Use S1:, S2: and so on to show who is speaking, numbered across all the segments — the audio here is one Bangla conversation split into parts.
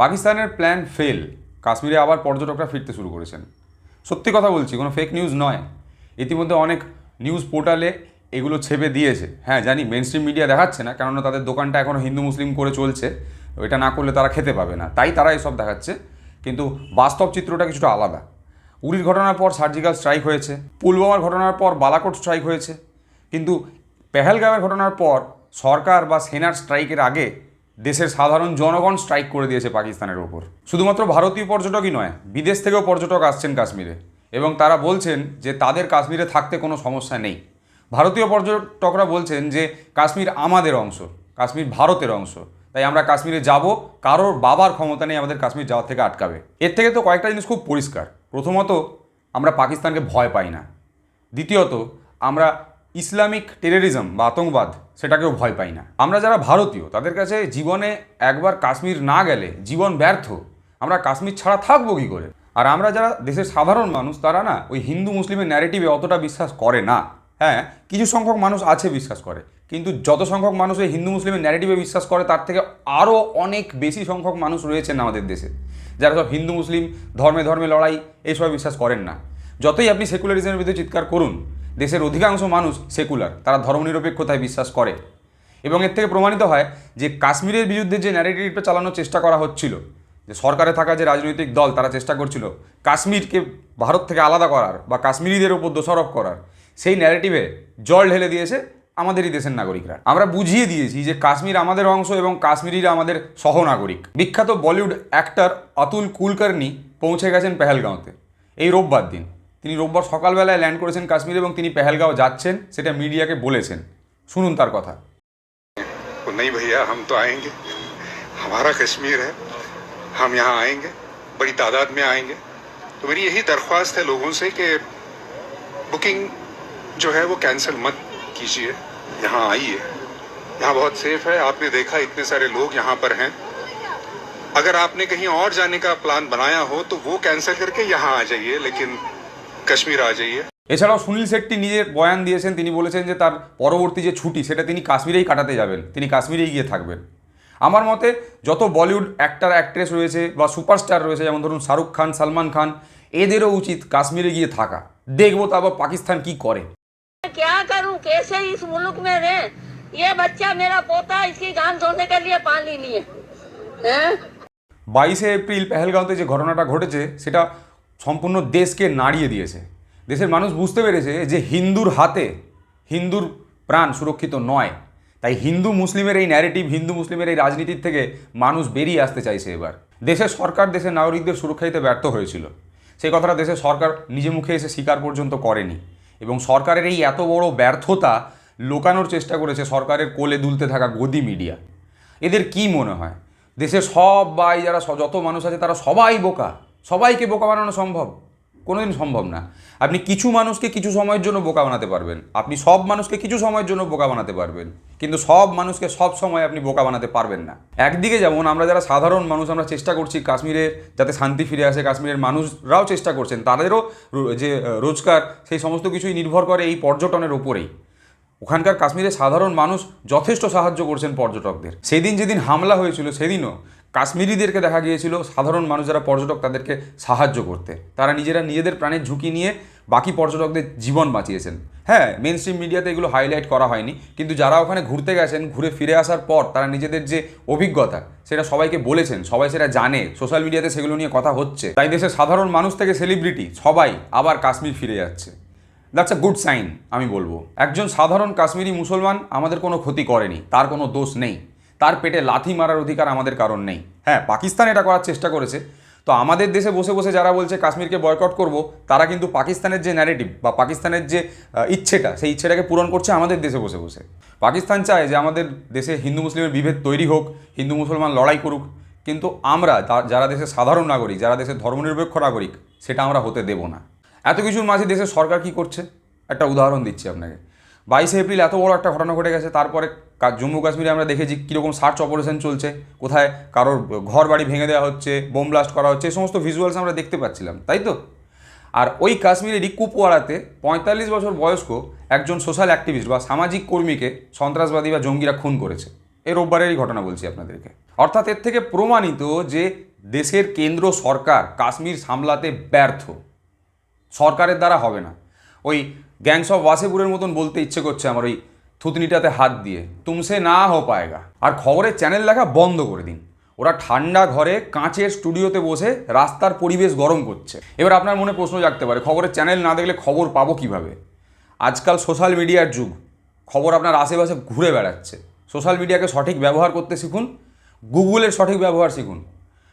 S1: পাকিস্তানের প্ল্যান ফেল কাশ্মীরে আবার পর্যটকরা ফিরতে শুরু করেছেন। সত্যি কথা বলছি, কোনো ফেক নিউজ নয়। ইতিমধ্যে অনেক নিউজ পোর্টালে এগুলো ছেপে দিয়েছে। হ্যাঁ জানি মেন স্ট্রিম মিডিয়া দেখাচ্ছে না, কেননা তাদের দোকানটা এখনও হিন্দু মুসলিম করে চলছে। এটা না করলে তারা খেতে পাবে না। তাই তারা এসব দেখাচ্ছে, কিন্তু বাস্তব চিত্রটা কিছুটা আলাদা। উরির ঘটনার পর সার্জিক্যাল স্ট্রাইক হয়েছে, পুলওয়ামার ঘটনার পর বালাকোট স্ট্রাইক হয়েছে। কিন্তু পেহেলগাঁওয়ের ঘটনার পর সরকার বা সেনার স্ট্রাইকের আগে দেশের সাধারণ জনগণ স্ট্রাইক করে দিয়েছে পাকিস্তানের ওপর। শুধুমাত্র ভারতীয় পর্যটকই নয়, বিদেশ থেকেও পর্যটক আসছেন কাশ্মীরে। এবং তারা বলছেন যে তাদের কাশ্মীরে থাকতে কোনো সমস্যা নেই। ভারতীয় পর্যটকরা বলছেন যে কাশ্মীর আমাদের অংশ, কাশ্মীর ভারতের অংশ। তাই আমরা কাশ্মীরে যাব, কারোর বাবার ক্ষমতা নেই আমাদের কাশ্মীর যাওয়ার থেকে আটকাবে। এর থেকে তো কয়েকটা জিনিস খুব পরিষ্কার। প্রথমত, আমরা পাকিস্তানকে ভয় পাই না। দ্বিতীয়ত, আমরা ইসলামিক টেররিজম বা আতঙ্কবাদ সেটাকেও ভয় পাই না। আমরা যারা ভারতীয়, তাদের কাছে জীবনে একবার কাশ্মীর না গেলে জীবন ব্যর্থ। আমরা কাশ্মীর ছাড়া থাকব কী করে? আর আমরা যারা দেশের সাধারণ মানুষ, তারা না ওই হিন্দু মুসলিমের ন্যারেটিভে অতটা বিশ্বাস করে না। হ্যাঁ কিছু সংখ্যক মানুষ আছে বিশ্বাস করে, কিন্তু যত সংখ্যক মানুষ এই হিন্দু মুসলিমের ন্যারেটিভে বিশ্বাস করে, তার থেকে আরও অনেক বেশি সংখ্যক মানুষ রয়েছেন আমাদের দেশে। যারা সব হিন্দু, মুসলিম, ধর্মে ধর্মে লড়াই এইসব বিশ্বাস করেন না। যতই আপনি সেকুলারিজমের বিরুদ্ধে চিৎকার করুন দেশের অধিকাংশ মানুষ সেকুলার, তারা ধর্মনিরপেক্ষতায় বিশ্বাস করে। এবং এর থেকে প্রমাণিত হয় যে কাশ্মীরের বিরুদ্ধে যে ন্যারেটিভটা চালানোর চেষ্টা করা হচ্ছিল, যে সরকারে থাকা যে রাজনৈতিক দল, তারা চেষ্টা করছিল কাশ্মীরকে ভারত থেকে আলাদা করার বা কাশ্মীরিদের ওপর দোষারোপ করার, সেই ন্যারেটিভে জল ঢেলে দিয়েছে আমাদেরই দেশের নাগরিকরা। আমরা বুঝিয়ে দিয়েছি যে কাশ্মীর আমাদের অংশ এবং কাশ্মীরিরা আমাদের সহনাগরিক। বিখ্যাত বলিউড অ্যাক্টর অতুল কুলকার্নি পৌঁছে গেছেন পেহেলগাঁওতে, এই রোববার দিন। তিনি রোববার সকালবেলায় ল্যান্ড করেছেন কাশ্মীরে এবং তিনি পেহেলগাঁও যাচ্ছেন সেটা মিডিয়াকে বলেছেন শুনুন তার কথা
S2: तो नहीं भैया हम तो आएंगे हमारा कश्मीर है हम यहाँ आएंगे बड़ी तादाद में आएंगे तो मेरी यही दरख्वास्त है लोगों से कि बुकिंग जो है वो कैंसिल मत कीजिए यहाँ आइए यहाँ बहुत सेफ है आपने देखा इतने सारे लोग यहाँ पर हैं अगर आपने कहीं और जाने का प्लान बनाया हो तो वो कैंसिल करके यहाँ आ जाइए लेकिन कश्मीर आ जाइए
S1: এছাড়াও সুনীল শেট্টি নিজের বয়ান দিয়েছেন তিনি বলেছেন যে তার পরবর্তী যে ছুটি সেটা তিনি কাশ্মীরেই কাটাতে যাবেন তিনি কাশ্মীরেই গিয়ে থাকবেন আমার মতে যত বলিউড অ্যাক্টার অ্যাক্ট্রেস রয়েছে বা সুপারস্টার রয়েছে যেমন ধরুন শাহরুখ খান সালমান খান এদেরও উচিত কাশ্মীরে গিয়ে থাকা দেখবো তো আবার পাকিস্তান কি করে
S3: क्या करूं कैसे इस मुल्क में रहे ये बच्चा मेरा पोता इसकी गान धोने के लिए पानी लिए हैं
S1: বাইশে এপ্রিল পেহেলগাঁওতে যে ঘটনাটা ঘটেছে সেটা সম্পূর্ণ দেশকে নাড়িয়ে দিয়েছে। দেশের মানুষ বুঝতে পেরেছে যে হিন্দুর হাতে হিন্দুর প্রাণ সুরক্ষিত নয়। তাই হিন্দু মুসলিমের এই ন্যারেটিভ হিন্দু মুসলিমের এই রাজনীতির থেকে মানুষ বেরিয়ে আসতে চাইছে এবার। দেশের সরকার দেশের নাগরিকদের সুরক্ষা দিতে ব্যর্থ হয়েছিল। সেই কথাটা দেশের সরকার নিজে মুখে এসে স্বীকার পর্যন্ত করেনি। এবং সরকারের এই এত বড় ব্যর্থতা লোকানোর চেষ্টা করেছে সরকারের কোলে দুলতে থাকা গদি মিডিয়া এদের কি মনে হয়? দেশের সবাই যারা যত মানুষ আছে তারা সবাই বোকা। সবাইকে বোকা বানানো সম্ভব? কোনোদিন সম্ভব না। আপনি কিছু মানুষকে কিছু সময়ের জন্য বোকা বানাতে পারবেন। আপনি সব মানুষকে কিছু সময়ের জন্য বোকা বানাতে পারবেন। কিন্তু সব মানুষকে সব সময় আপনি বোকা বানাতে পারবেন না। একদিকে যেমন আমরা যারা সাধারণ মানুষ, আমরা চেষ্টা করছি কাশ্মীরে যাতে শান্তি ফিরে আসে, কাশ্মীরের মানুষরাও চেষ্টা করছেন, তাদেরও যে রোজগার, সেই সমস্ত কিছুই নির্ভর করে এই পর্যটনের ওপরেই ওখানকার কাশ্মীরের সাধারণ মানুষ যথেষ্ট সাহায্য করছেন পর্যটকদের। সেদিন যেদিন হামলা হয়েছিল, সেদিনও কাশ্মীরিদেরকে দেখা গিয়েছিল সাধারণ মানুষ যারা পর্যটক তাদেরকে সাহায্য করতে। তারা নিজেরা নিজেদের প্রাণের ঝুঁকি নিয়ে বাকি পর্যটকদের জীবন বাঁচিয়েছেন। হ্যাঁ মেন স্ট্রিম মিডিয়াতে এগুলো হাইলাইট করা হয়নি, কিন্তু যারা ওখানে ঘুরতে গেছেন, ঘুরে ফিরে আসার পর তারা নিজেদের যে অভিজ্ঞতা, সেটা সবাইকে বলেছেন, সবাই সেটা জানে সোশ্যাল মিডিয়াতে সেগুলো নিয়ে কথা হচ্ছে। তাই দেশের সাধারণ মানুষ থেকে সেলিব্রিটি সবাই আবার কাশ্মীর ফিরে যাচ্ছে। দ্যাটস আ গুড সাইন আমি বলব। একজন সাধারণ কাশ্মীরি মুসলমান আমাদের কোনো ক্ষতি করেনি, তার কোনো দোষ নেই। তার পেটে লাথি মারার অধিকার আমাদের কারণ নেই। হ্যাঁ পাকিস্তান এটা করার চেষ্টা করেছে। তো আমাদের দেশে বসে বসে যারা বলছে কাশ্মীরকে বয়কট করব, তারা কিন্তু পাকিস্তানের যে ন্যারেটিভ বা পাকিস্তানের যে ইচ্ছেটা, সেই ইচ্ছেটাকে পূরণ করছে আমাদের দেশে বসে বসে। পাকিস্তান চায় যে আমাদের দেশে হিন্দু মুসলিমের বিভেদ তৈরি হোক, হিন্দু মুসলমান লড়াই করুক। কিন্তু আমরা যারা দেশের সাধারণ নাগরিক, যারা দেশের ধর্মনিরপেক্ষ নাগরিক, সেটা আমরা হতে দেব না। এত কিছুর মাঝে দেশের সরকার কি করছে? একটা উদাহরণ দিচ্ছি আপনাকে। বাইশে এপ্রিল এত বড় একটা ঘটনা ঘটে গেছে, তারপরে জম্মু কাশ্মীরে আমরা দেখেছি কীরকম সার্চ অপারেশন চলছে, কোথায় কারোর ঘর বাড়ি ভেঙে দেওয়া হচ্ছে, বোম ব্লাস্ট করা হচ্ছে এই সমস্ত ভিজুয়ালস আমরা দেখতে পাচ্ছিলাম, তাই তো? আর ওই কাশ্মীরেরই কুপওয়ারাতে পঁয়তাল্লিশ বছর বয়স্ক একজন সোশ্যাল অ্যাক্টিভিস্ট বা সামাজিক কর্মীকে সন্ত্রাসবাদী বা জঙ্গিরা খুন করেছে। এই রোববারেরই ঘটনা বলছি আপনাদেরকে। অর্থাৎ এর থেকে প্রমাণিত যে দেশের কেন্দ্র সরকার কাশ্মীর সামলাতে ব্যর্থ, সরকারের দ্বারা হবে না। ওই গ্যাংস অফ ওয়াসেপুরের মতন বলতে ইচ্ছে করছে আমার ওই থুতনিটাতে হাত দিয়ে। তুমসে না হো পায়গা। আর খবরের চ্যানেল দেখা বন্ধ করে দিন। ওরা ঠান্ডা ঘরে কাঁচের স্টুডিওতে বসে রাস্তার পরিবেশ গরম করছে। এবার আপনার মনে প্রশ্ন জাগতে পারে, খবরের চ্যানেল না দেখলে খবর পাবো কীভাবে? আজকাল সোশ্যাল মিডিয়ার যুগ। খবর আপনার আশেপাশে ঘুরে বেড়াচ্ছে। সোশ্যাল মিডিয়াকে সঠিক ব্যবহার করতে শিখুন। গুগলের সঠিক ব্যবহার শিখুন।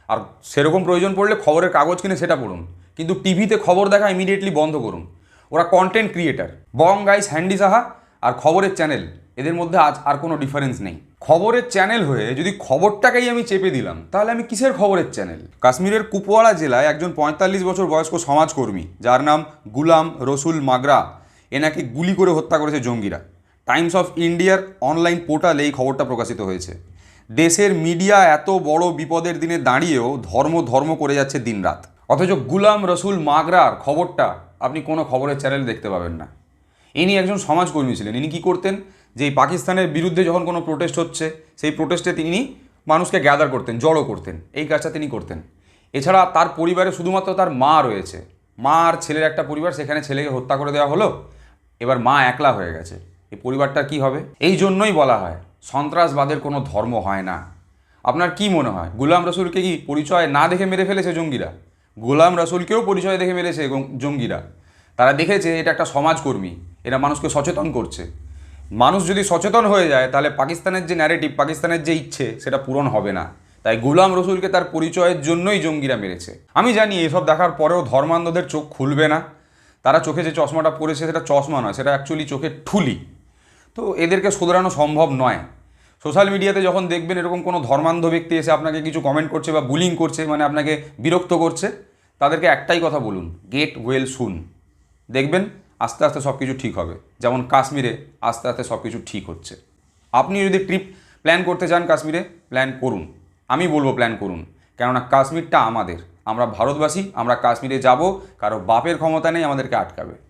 S1: আর সেরকম প্রয়োজন পড়লে খবরের কাগজ কিনে সেটা পড়ুন। কিন্তু টিভিতে খবর দেখা ইমিডিয়েটলি বন্ধ করুন। ওরা content creator Bong guys Handi Saha আর খবরের চ্যানেল এদের মধ্যে আজ আর কোনো ডিফারেন্স নেই। খবরের চ্যানেল হয়ে যদি খবরটাকেই আমি চেপে দিলাম, তাহলে আমি কিসের খবরের চ্যানেল কাশ্মীরের কুপওয়াড়া জেলায় একজন পঁয়তাল্লিশ বছর বয়স্ক সমাজকর্মী, যার নাম গুলাম রসুল মাগরা এনাকে গুলি করে হত্যা করেছে জঙ্গিরা। টাইমস অফ ইন্ডিয়ার অনলাইন পোর্টালে এই খবরটা প্রকাশিত হয়েছে। দেশের মিডিয়া এত বড় বিপদের দিনে দাঁড়িয়েও ধর্ম ধর্ম করে যাচ্ছে দিনরাত। অথচ গুলাম রসুল মাগরার খবরটা আপনি কোনো খবরের চ্যানেল দেখতে পাবেন না। ইনি একজন সমাজকর্মী ছিলেন। ইনি কী করতেন? যে পাকিস্তানের বিরুদ্ধে যখন কোনো প্রোটেস্ট হচ্ছে, সেই প্রোটেস্টে তিনি মানুষকে গ্যাদার করতেন, জড়ো করতেন। এই কাজটা তিনি করতেন। এছাড়া তার পরিবারে শুধুমাত্র তার মা রয়েছে। মা আর ছেলের একটা পরিবার, সেখানে ছেলেকে হত্যা করে দেওয়া হলো। এবার মা একলা হয়ে গেছে। এই পরিবারটা কি হবে? এই জন্যই বলা হয়, সন্ত্রাসবাদের কোনো ধর্ম হয় না। আপনার কি মনে হয়? গুলাম রসুলকে কি পরিচয় না দেখে মেরে ফেলেছে জঙ্গিরা? গোলাম রসুলকেও পরিচয় দেখে মেরেছে জঙ্গিরা। তারা দেখেছে এটা একটা সমাজকর্মী, এরা মানুষকে সচেতন করছে। মানুষ যদি সচেতন হয়ে যায়, তাহলে পাকিস্তানের যে ন্যারেটিভ পাকিস্তানের যে ইচ্ছে, সেটা পূরণ হবে না। তাই গুলাম রসুলকে তার পরিচয়ের জন্যই জঙ্গিরা মেরেছে। আমি জানি এসব দেখার পরেও ধর্মান্ধদের চোখ খুলবে না। তারা চোখে যে চশমাটা পরেছে, সেটা চশমা নয়, সেটা অ্যাকচুয়ালি চোখের ঠুলি। তো এদেরকে শোধরানো সম্ভব নয়। সোশ্যাল মিডিয়াতে যখন দেখবেন এরকম কোনো ধর্মান্ধ ব্যক্তি এসে আপনাকে কিছু কমেন্ট করছে বা বুলিং করছে মানে আপনাকে বিরক্ত করছে, তাদেরকে একটাই কথা বলুন গেট ওয়েল সুন দেখবেন আস্তে আস্তে সব কিছু ঠিক হবে। যেমন কাশ্মীরে আস্তে আস্তে সব কিছু ঠিক হচ্ছে। আপনি যদি ট্রিপ প্ল্যান করতে চান কাশ্মীরে প্ল্যান করুন। আমি বলব প্ল্যান করুন। কেননা কাশ্মীরটা আমাদের। আমরা ভারতবাসী, আমরা কাশ্মীরে যাব, কারও বাপের ক্ষমতা নেই আমাদেরকে আটকাবে।